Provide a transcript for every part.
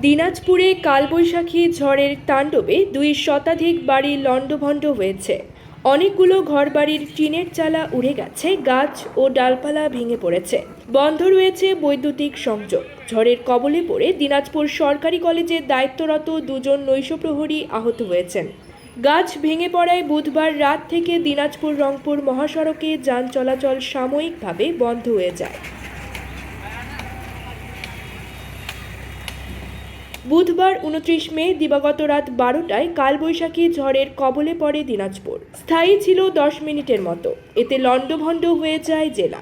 দিনাজপুরে কালবৈশাখী ঝড়ের তাণ্ডবে দুই শতাধিক বাড়ি লণ্ডভণ্ড হয়েছে। অনেকগুলো ঘরবাড়ির টিনের চালা উড়ে গেছে, গাছ ও ডালপালা ভেঙে পড়েছে। বন্ধ রয়েছে বৈদ্যুতিক সংযোগ। ঝড়ের কবলে পড়ে দিনাজপুর সরকারি কলেজে দায়িত্বরত দুজন নৈশপ্রহরী আহত হয়েছেন। গাছ ভেঙে পড়ায় বুধবার রাত থেকে দিনাজপুর রংপুর মহাসড়কে যান চলাচল সাময়িকভাবে বন্ধ হয়ে যায়। বুধবার উনত্রিশ মে দিবাগত রাত বারোটায় কালবৈশাখী ঝড়ের কবলে পড়ে দিনাজপুর। স্থায়ী ছিল দশ মিনিটের মতো। এতে লণ্ডভণ্ড হয়ে যায় জেলা।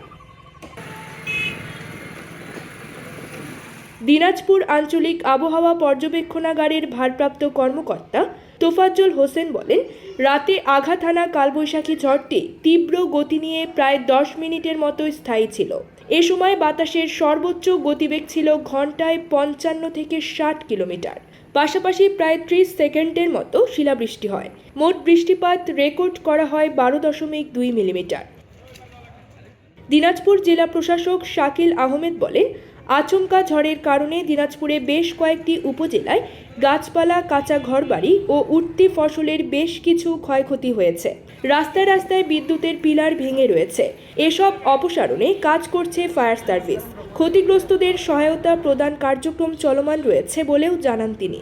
দিনাজপুর আঞ্চলিক আবহাওয়া পর্যবেক্ষণাগারের ভারপ্রাপ্ত কর্মকর্তা তোফাজ্জল হোসেন বলেন, রাতে আঘাত হানা কালবৈশাখী ঝড়টি তীব্র গতি নিয়ে প্রায় দশ মিনিটের মতো স্থায়ী ছিল। এ সময় বাতাসের সর্বোচ্চ গতিবেগ ছিল ঘন্টায় পঞ্চান্ন থেকে ষাট কিলোমিটার। পাশাপাশি প্রায় ত্রিশ সেকেন্ডের মতো শিলাবৃষ্টি হয়। মোট বৃষ্টিপাত রেকর্ড করা হয় বারো দশমিক দুই মিলিমিটার। দিনাজপুর জেলা প্রশাসক শাকিল আহমেদ বলেন আচমকা ঝড়ের কারণে দিনাজপুরে বেশ কয়েকটি উপজেলায় গাছপালা, কাঁচা ঘরবাড়ি ও উঠতি ফসলের বেশ কিছু ক্ষয়ক্ষতি হয়েছে। রাস্তায় রাস্তায় বিদ্যুতের পিলার ভেঙে রয়েছে। এসব অপসারণে কাজ করছে ফায়ার সার্ভিস। ক্ষতিগ্রস্তদের সহায়তা প্রদান কার্যক্রম চলমান রয়েছে বলেও জানান তিনি।